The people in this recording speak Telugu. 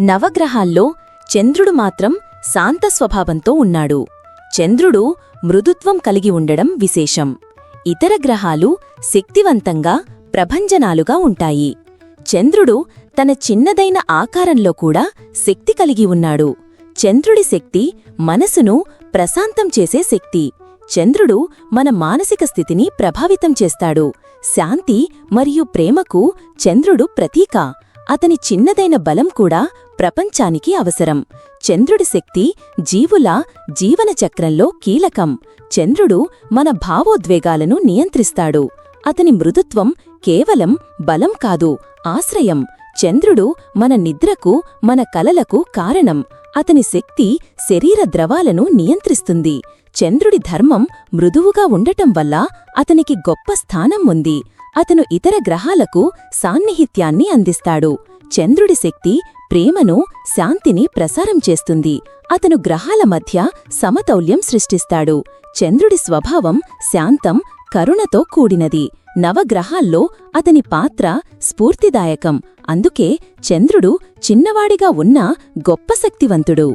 నవగ్రహాల్లో చంద్రుడు మాత్రం శాంత స్వభావంతో ఉన్నాడు. చంద్రుడు మృదుత్వం కలిగి ఉండడం విశేషం. ఇతర గ్రహాలు శక్తివంతంగా ప్రభంజనాలుగా ఉంటాయి. చంద్రుడు తన చిన్నదైన ఆకారంలో కూడా శక్తి కలిగి ఉన్నాడు. చంద్రుడి శక్తి మనసును ప్రశాంతం చేసే శక్తి. చంద్రుడు మన మానసిక స్థితిని ప్రభావితం చేస్తాడు. శాంతి మరియు ప్రేమకు చంద్రుడు ప్రతీక. అతని చిన్నదైన బలం కూడా ప్రపంచానికి అవసరం. చంద్రుడి శక్తి జీవుల జీవన చక్రంలో కీలకం. చంద్రుడు మన భావోద్వేగాలను నియంత్రిస్తాడు. అతని మృదుత్వం కేవలం బలం కాదు ఆశ్రయం. చంద్రుడు మన నిద్రకు మన కలలకు కారణం. అతని శక్తి శరీర ద్రవాలను నియంత్రిస్తుంది. చంద్రుడి ధర్మం మృదువుగా ఉండటం వల్ల అతనికి గొప్ప స్థానం ఉంది. అతను ఇతర గ్రహాలకు సాన్నిహిత్యాన్ని అందిస్తాడు. చంద్రుడి శక్తి ప్రేమను శాంతిని ప్రసారం చేస్తుంది. అతను గ్రహాల మధ్య సమతౌల్యం సృష్టిస్తాడు. చంద్రుడి స్వభావం శాంతం కరుణతో కూడినది. నవగ్రహాల్లో అతని పాత్ర స్ఫూర్తిదాయకం. అందుకే చంద్రుడు చిన్నవాడిగా ఉన్నా గొప్ప శక్తివంతుడు.